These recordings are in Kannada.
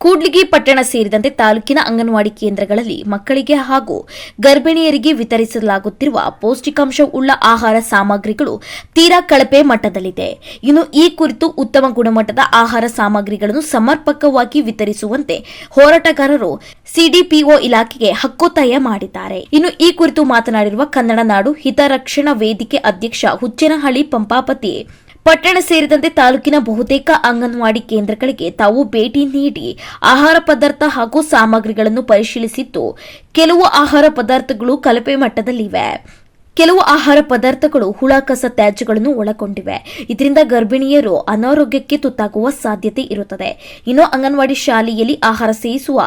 ಕೂಡ್ಲಿಗಿ ಪಟ್ಟಣ ಸೇರಿದಂತೆ ತಾಲೂಕಿನ ಅಂಗನವಾಡಿ ಕೇಂದ್ರಗಳಲ್ಲಿ ಮಕ್ಕಳಿಗೆ ಹಾಗೂ ಗರ್ಭಿಣಿಯರಿಗೆ ವಿತರಿಸಲಾಗುತ್ತಿರುವ ಪೌಷ್ಟಿಕಾಂಶ ಉಳ್ಳ ಆಹಾರ ಸಾಮಗ್ರಿಗಳು ತೀರಾ ಕಳಪೆ ಮಟ್ಟದಲ್ಲಿದೆ. ಇನ್ನು ಈ ಕುರಿತು ಉತ್ತಮ ಗುಣಮಟ್ಟದ ಆಹಾರ ಸಾಮಗ್ರಿಗಳನ್ನು ಸಮರ್ಪಕವಾಗಿ ವಿತರಿಸುವಂತೆ ಹೋರಾಟಗಾರರು ಸಿಡಿಪಿಒ ಇಲಾಖೆಗೆ ಹಕ್ಕೊತ್ತಾಯ ಮಾಡಿದ್ದಾರೆ. ಇನ್ನು ಈ ಕುರಿತು ಮಾತನಾಡಿರುವ ಕನ್ನಡ ನಾಡು ಹಿತರಕ್ಷಣಾ ವೇದಿಕೆ ಅಧ್ಯಕ್ಷ ಹುಚ್ಚೇನಹಳ್ಳಿ ಪಂಪಾಪತಿ ಪಟ್ಟಣ ಸೇರಿದಂತೆ ತಾಲೂಕಿನ ಬಹುತೇಕ ಅಂಗನವಾಡಿ ಕೇಂದ್ರಗಳಿಗೆ ತಾವು ಭೇಟಿ ನೀಡಿ ಆಹಾರ ಪದಾರ್ಥ ಹಾಗೂ ಸಾಮಗ್ರಿಗಳನ್ನು ಪರಿಶೀಲಿಸಿದ್ದು, ಕೆಲವು ಆಹಾರ ಪದಾರ್ಥಗಳು ಕಳಪೆ ಮಟ್ಟದಲ್ಲಿವೆ. ಕೆಲವು ಆಹಾರ ಪದಾರ್ಥಗಳು ಹುಳ ಕಸ ತ್ಯಾಜ್ಯಗಳನ್ನು ಒಳಗೊಂಡಿವೆ. ಇದರಿಂದ ಗರ್ಭಿಣಿಯರು ಅನಾರೋಗ್ಯಕ್ಕೆ ತುತ್ತಾಗುವ ಸಾಧ್ಯತೆ ಇರುತ್ತದೆ. ಇನ್ನು ಅಂಗನವಾಡಿ ಶಾಲೆಯಲ್ಲಿ ಆಹಾರ ಸೇವಿಸುವ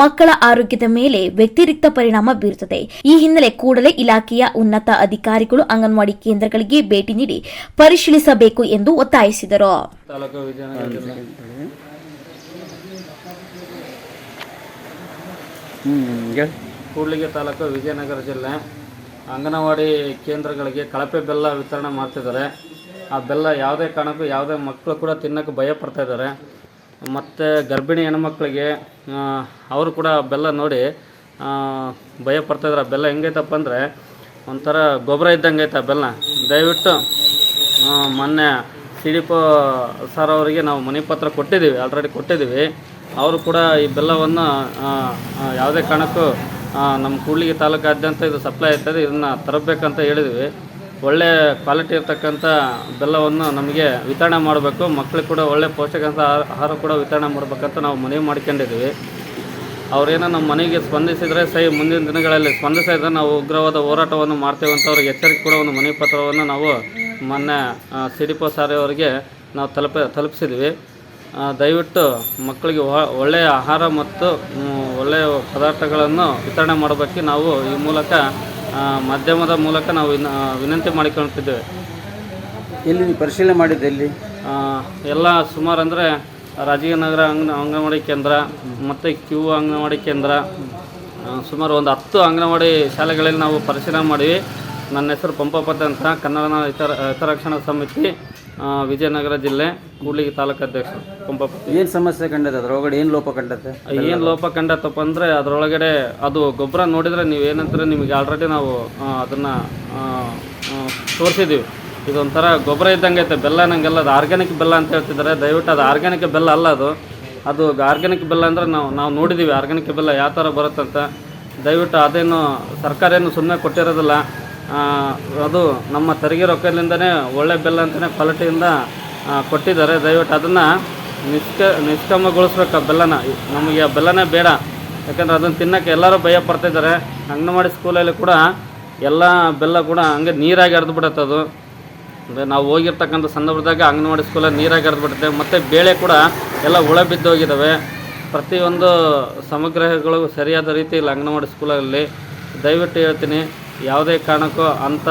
ಮಕ್ಕಳ ಆರೋಗ್ಯದ ಮೇಲೆ ವ್ಯತಿರಿಕ್ತ ಪರಿಣಾಮ ಬೀರುತ್ತದೆ. ಈ ಹಿನ್ನೆಲೆ ಕೂಡಲೇ ಇಲಾಖೆಯ ಉನ್ನತ ಅಧಿಕಾರಿಗಳು ಅಂಗನವಾಡಿ ಕೇಂದ್ರಗಳಿಗೆ ಭೇಟಿ ನೀಡಿ ಪರಿಶೀಲಿಸಬೇಕು ಎಂದು ಒತ್ತಾಯಿಸಿದರು. ಕೂಡಲಿಗೆ ತಾಲೂಕು ವಿಜಯನಗರ ಜಿಲ್ಲೆ. ಅಂಗನವಾಡಿ ಕೇಂದ್ರಗಳಿಗೆ ಕಳಪೆ ಬೆಲ್ಲ ವಿತರಣೆ ಮಾಡ್ತಿದ್ದಾರೆ. ಆ ಬೆಲ್ಲ ಯಾವುದೇ ಕಾರಣಕ್ಕೂ ಯಾವುದೇ ಮಕ್ಕಳು ಕೂಡ ತಿನ್ನೋಕ್ಕೆ ಭಯ ಪಡ್ತಾಯಿದ್ದಾರೆ ಮತ್ತು ಗರ್ಭಿಣಿ ಹೆಣ್ಮಕ್ಳಿಗೆ ಅವರು ಕೂಡ ಬೆಲ್ಲ ನೋಡಿ ಭಯ ಪಡ್ತಾಯಿದ್ದಾರೆ ಬೆಲ್ಲ ಹೆಂಗೈತಪ್ಪ ಅಂದರೆ ಒಂಥರ ಗೊಬ್ಬರ ಇದ್ದಂಗೆ ಐತೆ ಆ ಬೆಲ್ಲ ದಯವಿಟ್ಟು ಮೊನ್ನೆ ಸಿ ಡಿ ಪೋ ಸರ್ ಅವರಿಗೆ ನಾವು ಮನೆ ಪತ್ರ ಕೊಟ್ಟಿದ್ದೀವಿ, ಆಲ್ರೆಡಿ ಕೊಟ್ಟಿದ್ದೀವಿ. ಅವರು ಕೂಡ ಈ ಬೆಲ್ಲವನ್ನು ಯಾವುದೇ ಕಾರಣಕ್ಕೂ ನಮ್ಮ ಕೂಡ್ಲಿಗಿ ತಾಲೂಕಾದ್ಯಂತ ಇದು ಸಪ್ಲೈ ಆಗ್ತದೆ, ಇದನ್ನು ತರಬೇಕಂತ ಹೇಳಿದ್ವಿ. ಒಳ್ಳೆ ಕ್ವಾಲಿಟಿ ಇರ್ತಕ್ಕಂಥ ಬೆಲ್ಲವನ್ನು ನಮಗೆ ವಿತರಣೆ ಮಾಡಬೇಕು. ಮಕ್ಕಳಿಗೆ ಕೂಡ ಒಳ್ಳೆ ಪೌಷ್ಟಿಕಾಂಶ ಆಹಾರ- ಕೂಡ ವಿತರಣೆ ಮಾಡಬೇಕಂತ ನಾವು ಮನವಿ ಮಾಡ್ಕೊಂಡಿದ್ದೀವಿ ಅವರೇನು ನಮ್ಮ ಮನೆಗೆ ಸ್ಪಂದಿಸಿದರೆ ಸೈ ಮುಂದಿನ ದಿನಗಳಲ್ಲಿ ಸ್ಪಂದಿಸಿದ್ರೆ ನಾವು ಉಗ್ರವಾದ ಹೋರಾಟವನ್ನು ಮಾಡ್ತೇವೆ ಅಂತ ಅವ್ರಿಗೆ ಎಚ್ಚರಿಕೆ ಕೂಡ ಒಂದು ಮನವಿ ಪತ್ರವನ್ನು ನಾವು ಮೊನ್ನೆ ಸಿ ಡಿ ಪೋ ಸಾರಿ ಅವರಿಗೆ ನಾವು ತಲುಪ, ತಲುಪಿಸಿದ್ವಿ. ದಯವಿಟ್ಟು ಮಕ್ಕಳಿಗೆ ಒಳ್ಳೆಯ ಆಹಾರ ಮತ್ತು ಒಳ್ಳೆಯ ಪದಾರ್ಥಗಳನ್ನು ವಿತರಣೆ ಮಾಡೋದಕ್ಕೆ ನಾವು ಈ ಮೂಲಕ ಮಾಧ್ಯಮದ ಮೂಲಕ ನಾವು ವಿನ- ವಿನಂತಿ ಮಾಡಿಕೊಳ್ತಿದ್ದೇವೆ ಎಲ್ಲಿ ನೀವು ಪರಿಶೀಲನೆ ಮಾಡಿದ್ದೆ ಇಲ್ಲಿ? ಎಲ್ಲ ಸುಮಾರು ಅಂದರೆ ರಾಜೀವನಗರ ಅಂಗನ ಅಂಗನವಾಡಿ ಕೇಂದ್ರ ಮತ್ತು ಕ್ಯೂ ಅಂಗನವಾಡಿ ಕೇಂದ್ರ ಸುಮಾರು ಒಂದು ಹತ್ತು ಅಂಗನವಾಡಿ ಶಾಲೆಗಳಲ್ಲಿ ನಾವು ಪರಿಶೀಲನೆ ಮಾಡಿವಿ. ನನ್ನ ಹೆಸರು ಪಂಪಪತಿ ಅಂತ ಕನ್ನಡ ನಾಡು ಹಿತರ ಹಿತರಕ್ಷಣಾ ಸಮಿತಿ. ವಿಜಯನಗರ ಜಿಲ್ಲೆ ಕೂಡ್ಲಿಗಿ ತಾಲೂಕು ಅಧ್ಯಕ್ಷ ಪಂಪಪ್ಪ ಏನು ಸಮಸ್ಯೆ ಕಂಡೈತೆ ಅದ್ರೊಳಗಡೆ ಏನು ಲೋಪ ಕಂಡತ್ತೆ ಏನು ಲೋಪ ಕಂಡತ್ತಪ್ಪ ಅಂದರೆ ಅದರೊಳಗಡೆ ಅದು ಗೊಬ್ಬರ ನೋಡಿದರೆ ನೀವು ಏನಂತಾರೆ ನಿಮಗೆ ಆಲ್ರೆಡಿ ನಾವು ಅದನ್ನು ತೋರಿಸಿದ್ದೀವಿ ಇದೊಂಥರ ಗೊಬ್ಬರ ಇದ್ದಂಗೆ ಐತೆ. ಬೆಲ್ಲ ನಂಗೆಲ್ಲ ಅದು ಆರ್ಗ್ಯಾನಿಕ್ ಬೆಲ್ಲ ಅಂತ ಹೇಳ್ತಿದ್ದಾರೆ ದಯವಿಟ್ಟು ಅದು ಆರ್ಗ್ಯಾನಿಕ್ ಬೆಲ್ಲ ಅಲ್ಲ ಅದು. ಅದು ಆರ್ಗ್ಯಾನಿಕ್ ಬೆಲ್ಲ ಅಂದರೆ ನಾವು ನಾವು ನೋಡಿದ್ದೀವಿ ಆರ್ಗ್ಯಾನಿಕ್ ಬೆಲ್ಲ ಯಾವ ಥರ ಬರುತ್ತಂತ. ದಯವಿಟ್ಟು ಅದೇನು ಸರ್ಕಾರ ಏನು ಸುಮ್ಮನೆ ಕೊಟ್ಟಿರೋದಿಲ್ಲ. ಅದು ನಮ್ಮ ತೆರಿಗೆ ರೊಕ್ಕದಿಂದನೇ ಒಳ್ಳೆ ಬೆಲ್ಲ ಅಂತಲೇ ಕ್ವಾಲಿಟಿಯಿಂದ ಕೊಟ್ಟಿದ್ದಾರೆ. ದಯವಿಟ್ಟು ಅದನ್ನು ನಿಷ್ಕ, ನಿಷ್ಕಮಗೊಳಿಸ್ಬೇಕು ಆ ಬೆಲ್ಲನ. ನಮಗೆ ಆ ಬೆಲ್ಲನೇ ಬೇಡ. ಯಾಕಂದರೆ ಅದನ್ನು ತಿನ್ನೋಕ್ಕೆ ಎಲ್ಲರೂ ಭಯ ಪಡ್ತಿದ್ದಾರೆ ಅಂಗನವಾಡಿ ಸ್ಕೂಲಲ್ಲಿ ಕೂಡ ಎಲ್ಲ ಬೆಲ್ಲ ಕೂಡ ಹಂಗೆ ನೀರಾಗಿ ಹರಿದು ಬಿಡುತ್ತೆ ಅದು. ಅಂದರೆ ನಾವು ಹೋಗಿರ್ತಕ್ಕಂಥ ಸಂದರ್ಭದಾಗ ಅಂಗನವಾಡಿ ಸ್ಕೂಲಲ್ಲಿ ನೀರಾಗಿ ಹರಿದು ಬಿಡುತ್ತೆ. ಮತ್ತು ಬೇಳೆ ಕೂಡ ಎಲ್ಲ ಹುಳ ಬಿದ್ದು ಹೋಗಿದ್ದಾವೆ. ಪ್ರತಿಯೊಂದು ಸಮಗ್ರಹಗಳು ಸರಿಯಾದ ರೀತಿಯಲ್ಲಿ ಅಂಗನವಾಡಿ ಸ್ಕೂಲಲ್ಲಿ. ದಯವಿಟ್ಟು ಹೇಳ್ತೀನಿ. ಯಾವುದೇ ಕಾರಣಕ್ಕೂ ಅಂಥ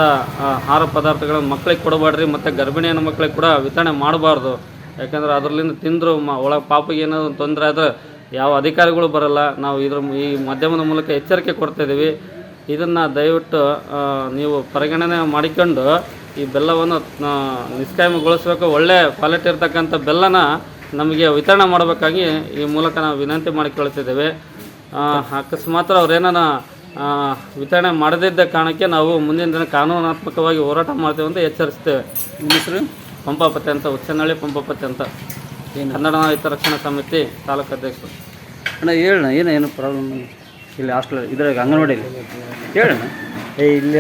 ಆಹಾರ ಪದಾರ್ಥಗಳನ್ನು ಮಕ್ಕಳಿಗೆ ಕೊಡಬಾರ್ದ್ರಿ, ಮತ್ತು ಗರ್ಭಿಣಿ ಹೆಣ್ಣು ಮಕ್ಕಳಿಗೆ ಕೂಡ ವಿತರಣೆ ಮಾಡಬಾರ್ದು. ಯಾಕಂದ್ರೆ ಅದರಲ್ಲಿಂದ ತಿಂದರು ಮ, ಒಳಗೆ ಪಾಪಿಗೆ ಏನಾದರೂ ತೊಂದರೆ ಆದರೆ ಯಾವ ಅಧಿಕಾರಿಗಳು ಬರಲ್ಲ. ನಾವು ಇದ್ರ ಈ ಮಾಧ್ಯಮದ ಮೂಲಕ ಎಚ್ಚರಿಕೆ ಕೊಡ್ತಾಯಿದ್ದೀವಿ ಇದನ್ನು ದಯವಿಟ್ಟು ನೀವು ಪರಿಗಣನೆ ಮಾಡಿಕೊಂಡು ಈ ಬೆಲ್ಲವನ್ನು ನಿಷ್ಕಾಯಮಗೊಳಿಸಬೇಕು ಒಳ್ಳೆ ಕ್ವಾಲಿಟಿ ಇರ್ತಕ್ಕಂಥ ಬೆಲ್ಲನ ನಮಗೆ ವಿತರಣೆ ಮಾಡಬೇಕಾಗಿ ಈ ಮೂಲಕ ನಾವು ವಿನಂತಿ ಮಾಡಿಕೊಳ್ತಿದ್ದೇವೆ ಅಕಸ್ಮಾತ್ರ ಅಕಸ್ಮಾತ್ ಅವ್ರೇನ ವಿತರಣೆ ಮಾಡದಿದ್ದ ಕಾರಣಕ್ಕೆ ನಾವು ಮುಂದಿನ ದಿನ ಕಾನೂನಾತ್ಮಕವಾಗಿ ಹೋರಾಟ ಮಾಡ್ತೇವೆ ಅಂತ ಎಚ್ಚರಿಸ್ತೇವೆ. ನಿಮ್ಮ ಹೆಸರು? ಪಂಪಾಪತಿ ಅಂತ ಉಚ್ಚನಹಳ್ಳಿ ಪಂಪಾಪತಿ ಅಂತ. ಏನು? ಕನ್ನಡ ರಕ್ಷಣಾ ಸಮಿತಿ ತಾಲೂಕು ಅಧ್ಯಕ್ಷರು. ಅಣ್ಣ ಹೇಳಣ್ಣ ಏನು ಏನು ಪ್ರಾಬ್ಲಮ್ ಇಲ್ಲಿ ಹಾಸ್ಟೆಲ್ ಇದ್ರಾಗ ಅಂಗನವಾಡಿಯಲ್ಲಿ? ಹೇಳಣ್ಣ. ಏ ಇಲ್ಲಿ